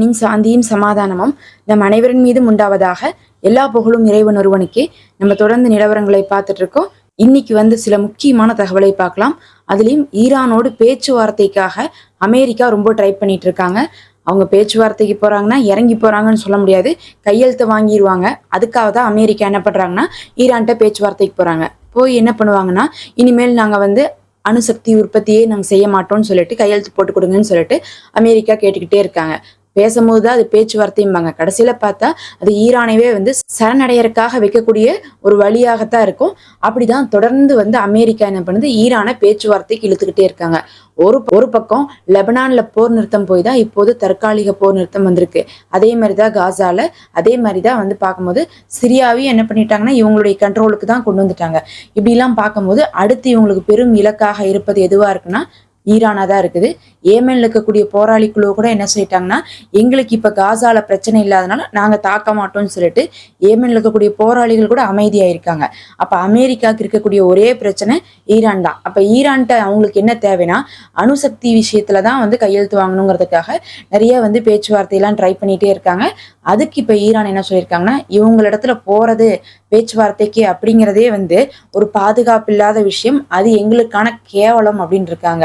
நின் சாந்தியும் சமாதானமும் நம் அனைவரின் மீதும் உண்டாவதாக எல்லா புகழும் இறைவன் ஒருவனுக்கே. நம்ம தொடர்ந்து நிலவரங்களை பார்த்துட்டு இருக்கோம். இன்னைக்கு வந்து சில முக்கியமான தகவலை பார்க்கலாம். அதுலேயும் ஈரானோடு பேச்சுவார்த்தைக்காக அமெரிக்கா ரொம்ப ட்ரை பண்ணிட்டு இருக்காங்க. அவங்க பேச்சுவார்த்தைக்கு போகிறாங்கன்னா இறங்கி போகிறாங்கன்னு சொல்ல முடியாது. கையெழுத்து வாங்கிடுவாங்க அதுக்காக தான் அமெரிக்கா என்ன பண்ணுறாங்கன்னா ஈரான்கிட்ட பேச்சுவார்த்தைக்கு போகிறாங்க போய் என்ன பண்ணுவாங்கன்னா இனிமேல் நாங்கள் வந்து அணுசக்தி உற்பத்தியே நாங்கள் செய்ய மாட்டோம்னு சொல்லிட்டு கையெழுத்து போட்டு கொடுங்கன்னு சொல்லிட்டு அமெரிக்கா கேட்டுக்கிட்டே இருக்காங்க. பேசும்போது தான் அது பேச்சுவார்த்தையும்பாங்க. கடைசியில பார்த்தா அது ஈரானைவே வந்து சரணடையறக்காக வைக்கக்கூடிய ஒரு வழியாகத்தான் இருக்கும். அப்படிதான் தொடர்ந்து வந்து அமெரிக்கா என்ன பண்ணுது? ஈரானை பேச்சுவார்த்தைக்கு இழுத்துக்கிட்டே இருக்காங்க. ஒரு ஒரு பக்கம் லெபனான்ல போர் நிறுத்தம் போய் தான் இப்போது தற்காலிக போர் நிறுத்தம் வந்திருக்கு. அதே மாதிரி தான் காசால அதே மாதிரி தான் வந்து பார்க்கும்போது சிரியாவையும் என்ன பண்ணிட்டாங்கன்னா இவங்களுடைய கண்ட்ரோலுக்கு தான் கொண்டு வந்துட்டாங்க. இப்படிலாம் பார்க்கும்போது அடுத்து இவங்களுக்கு பெரும் இலக்காக இருப்பது எதுவா இருக்குன்னா ஈரானாக தான் இருக்குது. ஏமனில் இருக்கக்கூடிய போராளி குழு கூட என்ன சொல்லிட்டாங்கன்னா எங்களுக்கு இப்போ காசால பிரச்சனை இல்லாதனால நாங்கள் தாக்க மாட்டோம்னு சொல்லிட்டு ஏமனில் இருக்கக்கூடிய போராளிகள் கூட அமைதியாக இருக்காங்க அப்போ அமெரிக்காவுக்கு இருக்கக்கூடிய ஒரே பிரச்சனை ஈரான் தான். அப்போ ஈரான்கிட்ட அவங்களுக்கு என்ன தேவைன்னா அணுசக்தி விஷயத்தில் தான் வந்து கையெழுத்து வாங்கணுங்கிறதுக்காக நிறைய வந்து பேச்சுவார்த்தையெல்லாம் ட்ரை பண்ணிகிட்டே இருக்காங்க. அதுக்கு இப்போ ஈரான் என்ன சொல்லியிருக்காங்கன்னா இவங்களிடத்துல போகிறது பேச்சுவார்த்தைக்கு அப்படிங்கிறதே வந்து ஒரு பாதுகாப்பு இல்லாத விஷயம். அது எங்களுக்கான கேவலம் அப்படின்னு இருக்காங்க.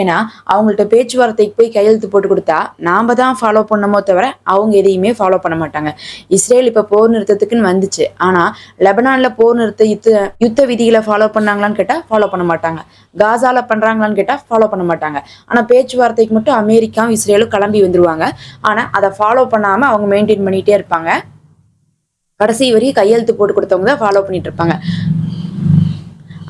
ஏன்னா அவங்கள்ட்ட பேச்சுவார்த்தைக்கு போய் கையெழுத்து போட்டு கொடுத்தா நாம் தான் ஃபாலோ பண்ணமோ தவிர அவங்க எதையுமே ஃபாலோ பண்ண மாட்டாங்க. இஸ்ரேல் இப்போ போர் நிறுத்தத்துக்குன்னு வந்துச்சு. ஆனால் லெபனானில் போர் நிறுத்த யுத்த யுத்த விதிகளை ஃபாலோ பண்ணாங்களான்னு கேட்டால் ஃபாலோ பண்ண மாட்டாங்க. காசாவில் பண்ணுறாங்களான்னு கேட்டால் ஃபாலோ பண்ண மாட்டாங்க. ஆனால் பேச்சுவார்த்தைக்கு மட்டும் அமெரிக்காவும் இஸ்ரேலும் கிளம்பி வந்துடுவாங்க ஆனால் அதை ஃபாலோ பண்ணாமல் அவங்க மெயின்டைன் பண்ணிட்டே இருப்பாங்க. கடைசி வரைக்கும் கையெழுத்து போட்டு கொடுத்தவங்க தான் ஃபாலோ பண்ணிட்டு இருப்பாங்க.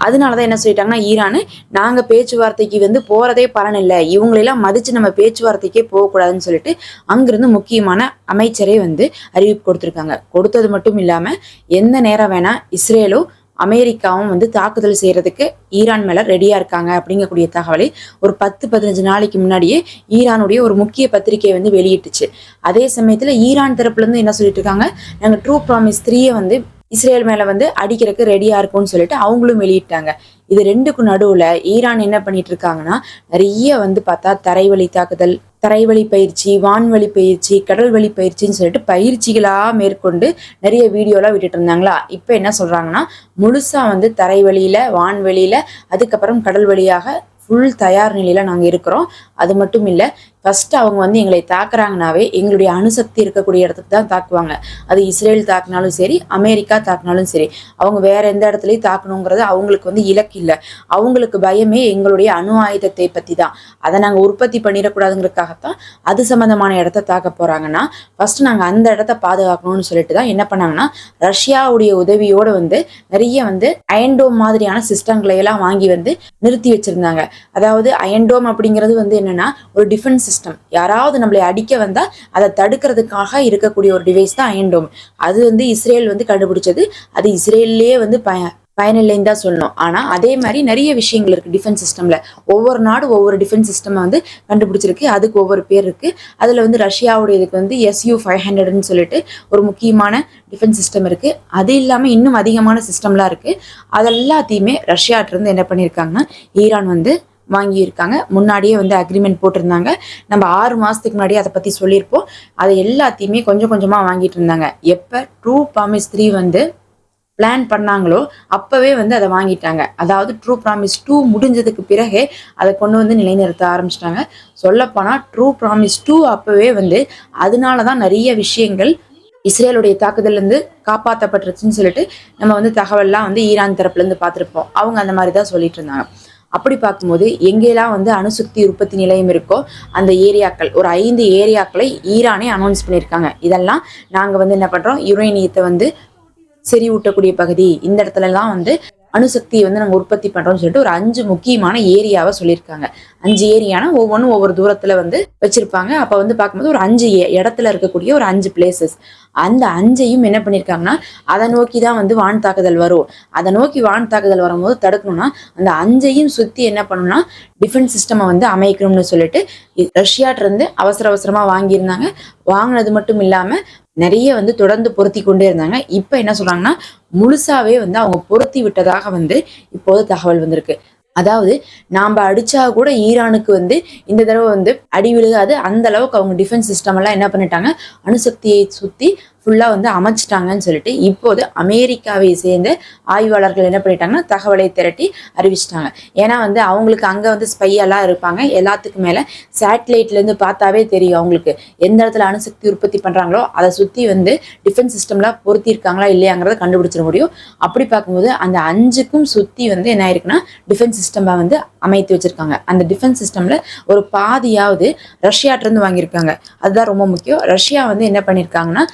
அதனால தான் என்ன சொல்லிட்டாங்கன்னா ஈரானு நாங்கள் பேச்சுவார்த்தைக்கு வந்து போகிறதே பலன் இல்லை. இவங்களெல்லாம் மதித்து நம்ம பேச்சுவார்த்தைக்கே போகக்கூடாதுன்னு சொல்லிட்டு அங்கிருந்து முக்கியமான அமைச்சரே வந்து அறிவிப்பு கொடுத்துருக்காங்க. கொடுத்தது மட்டும் இல்லாமல் எந்த நேரம் வேணால் இஸ்ரேலும் அமெரிக்காவும் வந்து தாக்குதல் செய்கிறதுக்கு ஈரான் மேலே ரெடியாக இருக்காங்க அப்படிங்கக்கூடிய தகவலை ஒரு பத்து பதினஞ்சு நாளைக்கு முன்னாடியே ஈரானுடைய ஒரு முக்கிய பத்திரிகை வந்து வெளியிட்டுச்சு. அதே சமயத்தில் ஈரான் தரப்புலேருந்து என்ன சொல்லிட்டு இருக்காங்க? நாங்கள் ட்ரூ ப்ராமிஸ் த்ரீயை வந்து இஸ்ரேல் மேலே வந்து அடிக்கிறதுக்கு ரெடியாக இருக்கும்னு சொல்லிட்டு அவங்களும் வெளியிட்டாங்க. இது ரெண்டுக்கும் நடுவில் ஈரான் என்ன பண்ணிட்டு இருக்காங்கன்னா நிறைய வந்து பார்த்தா தரைவழி தாக்குதல் தரைவழி பயிற்சி வான்வழி பயிற்சி கடல்வழி பயிற்சின்னு சொல்லிட்டு பயிற்சிகளாக மேற்கொண்டு நிறைய வீடியோலாம் விட்டுட்டு இருந்தாங்களா? இப்போ என்ன சொல்கிறாங்கன்னா முழுசாக வந்து தரைவழியில் வான்வெளியில் அதுக்கப்புறம் கடல் வழியாக ஃபுல் தயார் நிலையில் நாங்கள் இருக்கிறோம். அது மட்டும் இல்லை ஃபர்ஸ்ட் அவங்க வந்து எங்களை தாக்குறாங்கனாவே எங்களுடைய அணுசக்தி இருக்கக்கூடிய இடத்துக்கு தான் தாக்குவாங்க. அது இஸ்ரேல் தாக்குனாலும் சரி அமெரிக்கா தாக்குனாலும் சரி. அவங்க வேற எந்த இடத்துலையும் தாக்கணுங்கிறது அவங்களுக்கு வந்து இலக்கு இல்லை. அவங்களுக்கு பயமே எங்களுடைய அணு ஆயுதத்தை பத்தி தான். அதை நாங்கள் உற்பத்தி பண்ணிடக்கூடாதுங்கிறதுக்காகத்தான் அது சம்பந்தமான இடத்த தாக்க போறாங்கன்னா ஃபர்ஸ்ட் நாங்கள் அந்த இடத்த பாதுகாக்கணும்னு சொல்லிட்டு தான் என்ன பண்ணாங்கன்னா ரஷ்யாவுடைய உதவியோடு வந்து நிறைய வந்து அயன்டோம் மாதிரியான சிஸ்டங்களை எல்லாம் வாங்கி வந்து நிறுத்தி வச்சிருந்தாங்க. அதாவது அயன்டோம் அப்படிங்கிறது வந்து என்னன்னா ஒரு டிஃபென்ஸ் சிஸ்டம் யாராவது நம்மளை அடிக்க வந்தால் அதை தடுக்கிறதுக்காக இருக்கக்கூடிய ஒரு டிவைஸ் தான் அயன்டோம் அது வந்து இஸ்ரேல் வந்து கண்டுபிடிச்சது. அது இஸ்ரேல்லே வந்து பய பயனில்லைன்னு தான் சொல்லணும். ஆனால் அதே மாதிரி நிறைய விஷயங்கள் இருக்குது டிஃபென்ஸ் சிஸ்டமில் ஒவ்வொரு நாடும் ஒவ்வொரு டிஃபென்ஸ் சிஸ்டம் வந்து கண்டுபிடிச்சிருக்கு. அதுக்கு ஒவ்வொரு பேர் இருக்குது அதில் வந்து ரஷ்யாவுடைய இதுக்கு வந்து எஸ்யூ ஃபைவ் ஹண்ட்ரட்னு சொல்லிட்டு ஒரு முக்கியமான டிஃபென்ஸ் சிஸ்டம் இருக்குது அது இல்லாமல் இன்னும் அதிகமான சிஸ்டம்லாம் இருக்குது அதெல்லாத்தையுமே ரஷ்யாட்டிருந்து என்ன பண்ணியிருக்காங்கன்னா ஈரான் வந்து வாங்கியிருக்காங்க. முன்னாடியே வந்து அக்ரிமெண்ட் போட்டிருந்தாங்க. நம்ம ஆறு மாதத்துக்கு முன்னாடியே அதை பற்றி சொல்லியிருப்போம். அதை எல்லாத்தையுமே கொஞ்சம் கொஞ்சமாக வாங்கிட்டு இருந்தாங்க. எப்போ ட்ரூ ப்ராமிஸ் த்ரீ வந்து பிளான் பண்ணாங்களோ அப்போவே வந்து அதை வாங்கிட்டாங்க. அதாவது ட்ரூ ப்ராமிஸ் டூ முடிஞ்சதுக்கு பிறகே அதை கொண்டு வந்து நிலைநிறுத்த ஆரம்பிச்சிட்டாங்க. சொல்லப்போனால் ட்ரூ ப்ராமிஸ் டூ அப்போவே வந்து அதனால தான் நிறைய விஷயங்கள் இஸ்ரேலுடைய தாக்குதல்லேருந்து காப்பாற்றப்பட்டுருச்சுன்னு சொல்லிட்டு நம்ம வந்து தகவல்லாம் வந்து ஈரான் தரப்புலேருந்து பார்த்துருப்போம். அவங்க அந்த மாதிரி தான் சொல்லிட்டு இருந்தாங்க. அப்படி பார்க்கும்போது எங்கெல்லாம் வந்து அணுசக்தி உற்பத்தி நிலையம் இருக்கோ அந்த ஏரியாக்கள் ஒரு ஐந்து ஏரியாக்களை ஈரானே அனௌன்ஸ் பண்ணியிருக்காங்க. இதெல்லாம் நாங்கள் வந்து என்ன பண்ணுறோம் யுரேனியத்தை வந்து செறிவூட்டக்கூடிய பகுதி. இந்த இடத்துலலாம் வந்து அணுசக்தியை வந்து நாங்கள் உற்பத்தி பண்ணுறோம்னு சொல்லிட்டு ஒரு அஞ்சு முக்கியமான ஏரியாவை சொல்லியிருக்காங்க. அஞ்சு ஏரியானா ஒவ்வொன்றும் ஒவ்வொரு தூரத்தில் வந்து வச்சுருப்பாங்க. அப்போ வந்து பார்க்கும்போது ஒரு அஞ்சு இடத்துல இருக்கக்கூடிய ஒரு அஞ்சு பிளேசஸ் அந்த அஞ்சையும் என்ன பண்ணியிருக்காங்கன்னா அதை நோக்கி தான் வந்து வான் தாக்குதல் வரும். அதை நோக்கி வான் தாக்குதல் வரும்போது தடுக்கணும்னா அந்த அஞ்சையும் சுற்றி என்ன பண்ணணும்னா டிஃபென்ஸ் சிஸ்டமை வந்து அமைக்கணும்னு சொல்லிட்டு ரஷ்யாட்டிருந்து அவசர அவசரமாக வாங்கியிருந்தாங்க. வாங்கினது மட்டும் இல்லாமல் நிறைய வந்து தொடர்ந்து பொருத்தி கொண்டே இருந்தாங்க. இப்போ என்ன சொல்றாங்கன்னா முழுசாவே வந்து அவங்க பொருத்தி விட்டதாக வந்து இப்போது தகவல் வந்திருக்கு. அதாவது நாம் அடிச்சா கூட ஈரானுக்கு வந்து இந்த தடவை வந்து அடி விழுகாது. அந்த அளவுக்கு அவங்க டிஃபென்ஸ் சிஸ்டம் எல்லாம் என்ன பண்ணிட்டாங்க? அணுசக்தியை சுற்றி ஃபுல்லாக வந்து அமைச்சிட்டாங்கன்னு சொல்லிட்டு இப்போது அமெரிக்காவை சேர்ந்த ஆய்வாளர்கள் என்ன பண்ணிட்டாங்கன்னா தகவலை திரட்டி அறிவிச்சிட்டாங்க. ஏன்னா வந்து அவங்களுக்கு அங்கே வந்து ஸ்பையெல்லாம் இருப்பாங்க. எல்லாத்துக்கும் மேலே சேட்டலைட்லேருந்து பார்த்தாவே தெரியும் அவங்களுக்கு எந்த இடத்துல அணுசக்தி உற்பத்தி பண்ணுறாங்களோ அதை சுற்றி வந்து டிஃபென்ஸ் சிஸ்டம்லாம் பொருத்தியிருக்காங்களா இல்லையாங்கிறத கண்டுபிடிச்சிட முடியும். அப்படி பார்க்கும்போது அந்த அஞ்சுக்கும் சுற்றி வந்து என்ன ஆயிருக்குன்னா டிஃபென்ஸ் சிஸ்டமாக வந்து அமைத்து வச்சுருக்காங்க. அந்த டிஃபென்ஸ் சிஸ்டமில் ஒரு பாதியாவது ரஷ்யாட்டிருந்து வாங்கியிருக்காங்க. அதுதான் ரொம்ப முக்கியம். ரஷ்யா வந்து என்ன பண்ணியிருக்காங்கன்னா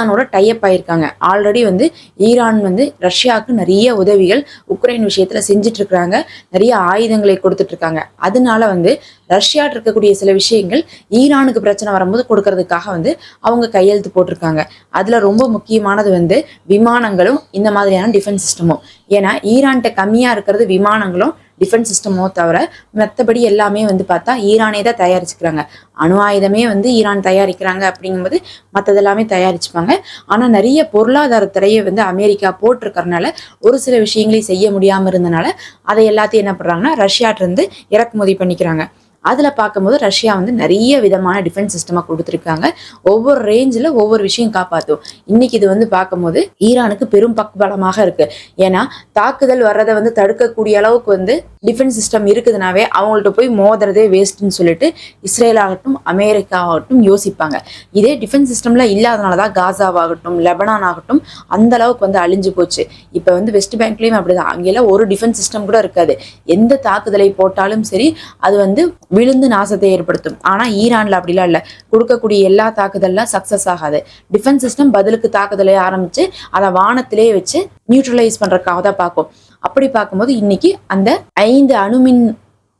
ஈரானோட டைப் ஆயிருக்காங்க. ஆல்ரெடி வந்து ஈரான் வந்து ரஷ்யாவுக்கு நிறைய உதவிகள் உக்ரைன் விஷயத்தில் செஞ்சுட்டு இருக்கிறாங்க நிறைய ஆயுதங்களை கொடுத்துட்டு இருக்காங்க அதனால வந்து ரஷ்யாட்டு இருக்கக்கூடிய சில விஷயங்கள் ஈரானுக்கு பிரச்சனை வரும்போது கொடுக்கறதுக்காக வந்து அவங்க கையெழுத்து போட்டிருக்காங்க. அதில் ரொம்ப முக்கியமானது வந்து விமானங்களும் இந்த மாதிரியான டிஃபென்ஸ் சிஸ்டமும் ஏன்னா ஈரான்கிட்ட கம்மியாக இருக்கிறது விமானங்களும் டிஃபென்ஸ் சிஸ்டமோ தவிர மற்றபடி எல்லாமே வந்து பார்த்தா ஈரானே தான் தயாரிச்சுக்கிறாங்க. அணு ஆயுதமே வந்து ஈரான் தயாரிக்கிறாங்க அப்படிங்கும்போது மற்றதெல்லாமே தயாரிச்சுப்பாங்க. ஆனால் நிறைய பொருளாதார திரையை வந்து அமெரிக்கா போட்டிருக்கறனால ஒரு சில விஷயங்களை செய்ய முடியாமல் இருந்தனால அதை எல்லாத்தையும் என்ன பண்ணுறாங்கன்னா ரஷ்யாட்டிருந்து இறக்குமதி பண்ணிக்கிறாங்க. அதில் பார்க்கும்போது ரஷ்யா வந்து நிறைய விதமான டிஃபென்ஸ் சிஸ்டமாக கொடுத்துருக்காங்க. ஒவ்வொரு ரேஞ்சில் ஒவ்வொரு விஷயம் காப்பாற்றும் இன்னைக்கு இது வந்து பார்க்கும்போது ஈரானுக்கு பெரும் பக்கபலமாக இருக்கு. ஏன்னா தாக்குதல் வர்றதை வந்து தடுக்கக்கூடிய அளவுக்கு வந்து டிஃபென்ஸ் சிஸ்டம் இருக்குதுனாவே அவங்கள்ட்ட போய் மோதுறதே வேஸ்ட்டுன்னு சொல்லிட்டு இஸ்ரேல் ஆகட்டும் அமெரிக்கா ஆகட்டும் யோசிப்பாங்க. இதே டிஃபென்ஸ் சிஸ்டம்ல இல்லாதனால தான் காசாவாகட்டும் லெபனான் ஆகட்டும் அந்த அளவுக்கு வந்து அழிஞ்சு போச்சு. இப்போ வந்து வெஸ்ட் பேங்க்லேயும் அப்படிதான். அங்கெல்லாம் ஒரு டிஃபென்ஸ் சிஸ்டம் கூட இருக்காது. எந்த தாக்குதலை போட்டாலும் சரி அது வந்து விழுந்து நாசத்தை ஏற்படுத்தும். ஆனால் ஈரானில் அப்படிலாம் இல்லை. கொடுக்கக்கூடிய எல்லா தாக்குதல்லாம் சக்ஸஸ் ஆகாது. டிஃபென்ஸ் சிஸ்டம் பதிலுக்கு தாக்குதலை ஆரம்பித்து அதை வானத்திலே வச்சு நியூட்ரலைஸ் பண்ணுறதுக்காக தான் பார்க்கும். அப்படி பார்க்கும்போது இன்னைக்கு அந்த ஐந்து அணுமின்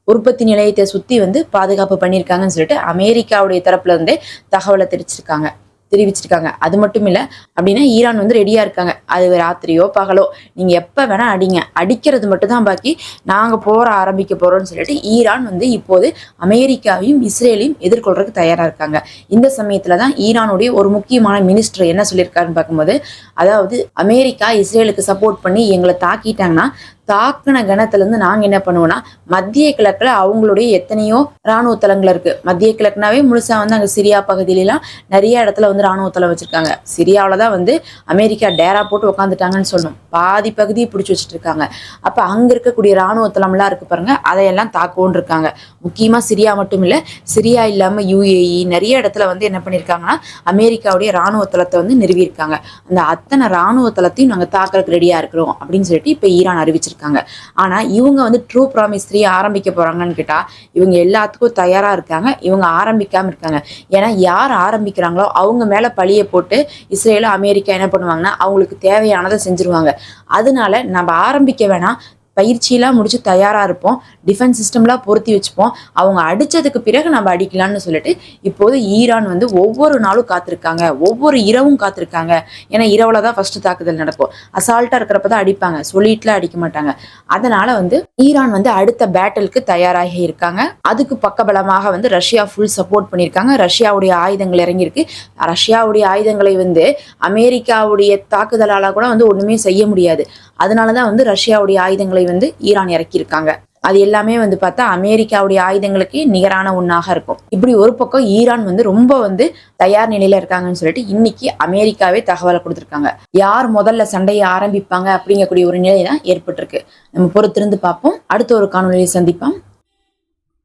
உற்பத்தி நிலையத்தை சுற்றி வந்து பாதுகாப்பு பண்ணியிருக்காங்கன்னு சொல்லிட்டு அமெரிக்காவுடைய தரப்புல இருந்தே தகவலை தெரிவிச்சிருக்காங்க. தெரிவிச்சிருக்காங்க. அது மட்டும் இல்லை அப்படின்னா ஈரான் வந்து ரெடியாக இருக்காங்க. அது ராத்திரியோ பகலோ நீங்கள் எப்போ வேணால் அடிங்க. அடிக்கிறது மட்டும் தான் பாக்கி நாங்கள் போற ஆரம்பிக்க போகிறோம்னு சொல்லிட்டு ஈரான் வந்து இப்போது அமெரிக்காவையும் இஸ்ரேலையும் எதிர்கொள்றதுக்கு தயாராக இருக்காங்க. இந்த சமயத்தில் தான் ஈரானுடைய ஒரு முக்கியமான மினிஸ்டர் என்ன சொல்லியிருக்காருன்னு பார்க்கும்போது அதாவது அமெரிக்கா இஸ்ரேலுக்கு சப்போர்ட் பண்ணி எங்களை தாக்கிட்டாங்கன்னா தாக்கின கணத்துலேருந்து நாங்கள் என்ன பண்ணுவோம்னா மத்திய கிழக்கில் அவங்களுடைய எத்தனையோ இராணுவ தளங்கள் இருக்குது மத்திய கிழக்குனாவே முழுசாக வந்து அங்கே சிரியா பகுதியிலலாம் நிறைய இடத்துல வந்து இராணுவ தளம் வச்சுருக்காங்க. சிரியாவில் தான் வந்து அமெரிக்கா டேரா போட்டு உட்காந்துட்டாங்கன்னு சொல்லணும். பாதி பகுதியை பிடிச்சி வச்சுட்டு இருக்காங்க அப்போ அங்கே இருக்கக்கூடிய ராணுவ தளம்லாம் இருக்குது பாருங்க அதையெல்லாம் தாக்கவும் இருக்காங்க. முக்கியமாக சிரியா மட்டும் இல்லை சிரியா இல்லாமல் யூஏஇ நிறைய இடத்துல வந்து என்ன பண்ணியிருக்காங்கன்னா அமெரிக்காவுடைய இராணுவ தளத்தை வந்து நிறுவியிருக்காங்க. அந்த அத்தனை இராணுவ தளத்தையும் நாங்கள் தாக்குறதுக்கு ரெடியாக இருக்கிறோம் அப்படின்னு சொல்லிட்டு இப்போ ஈரான் அறிவிச்சிருக்காங்க. ஆனால் இவங்க வந்து ட்ரூ ப்ராமிஸ் த்ரீ ஆரம்பிக்க போகிறாங்கன்னு கேட்டால் இவங்க எல்லாத்துக்கும் தயாராக இருக்காங்க. இவங்க ஆரம்பிக்காமல் இருக்காங்க. ஏன்னா யார் ஆரம்பிக்கிறாங்களோ அவங்க மேலே பழியை போட்டு இஸ்ரேலும் அமெரிக்கா என்ன பண்ணுவாங்கன்னா அவங்களுக்கு தேவையானதை செஞ்சுருவாங்க. அதனால நம்ம ஆரம்பிக்க வேணாம். பயிற்சியெல்லாம் முடிச்சு தயாராக இருப்போம். டிஃபென்ஸ் சிஸ்டம்லாம் பொருத்தி வச்சுப்போம். அவங்க அடித்ததுக்கு பிறகு நம்ம அடிக்கலாம்னு சொல்லிட்டு இப்போது ஈரான் வந்து ஒவ்வொரு நாளும் காத்திருக்காங்க. ஒவ்வொரு இரவும் காத்திருக்காங்க. ஏன்னா இரவில் தான் ஃபஸ்ட்டு தாக்குதல் நடக்கும். அசால்ட்டாக இருக்கிறப்ப தான் அடிப்பாங்க. சொல்லிட்டுலாம் அடிக்க மாட்டாங்க. அதனால் வந்து ஈரான் வந்து அடுத்த பேட்டலுக்கு தயாராகி இருக்காங்க. அதுக்கு பக்கபலமாக வந்து ரஷ்யா ஃபுல் சப்போர்ட் பண்ணியிருக்காங்க. ரஷ்யாவுடைய ஆயுதங்கள் இறங்கியிருக்கு. ரஷ்யாவுடைய ஆயுதங்களை வந்து அமெரிக்காவுடைய தாக்குதலால் கூட வந்து ஒன்றுமே செய்ய முடியாது. அதனால தான் வந்து ரஷ்யாவுடைய ஆயுதங்களை வந்து ஈரான் இறக்கியிருக்காங்க. அது எல்லாமே வந்து பார்த்தா அமெரிக்காவுடைய ஆயுதங்களுக்கு நிகரான ஒன்றாக இருக்கும். இப்படி ஒரு பக்கம் ஈரான் வந்து ரொம்ப வந்து தயார் நிலையில இருக்காங்கன்னு சொல்லிட்டு இன்னைக்கு அமெரிக்காவே தகவலை கொடுத்துருக்காங்க. யார் முதல்ல சண்டையை ஆரம்பிப்பாங்க அப்படிங்கக்கூடிய ஒரு நிலை தான் ஏற்பட்டிருக்கு. நம்ம பொறுத்திருந்து பார்ப்போம். அடுத்த ஒரு காணொலியை சந்திப்போம்.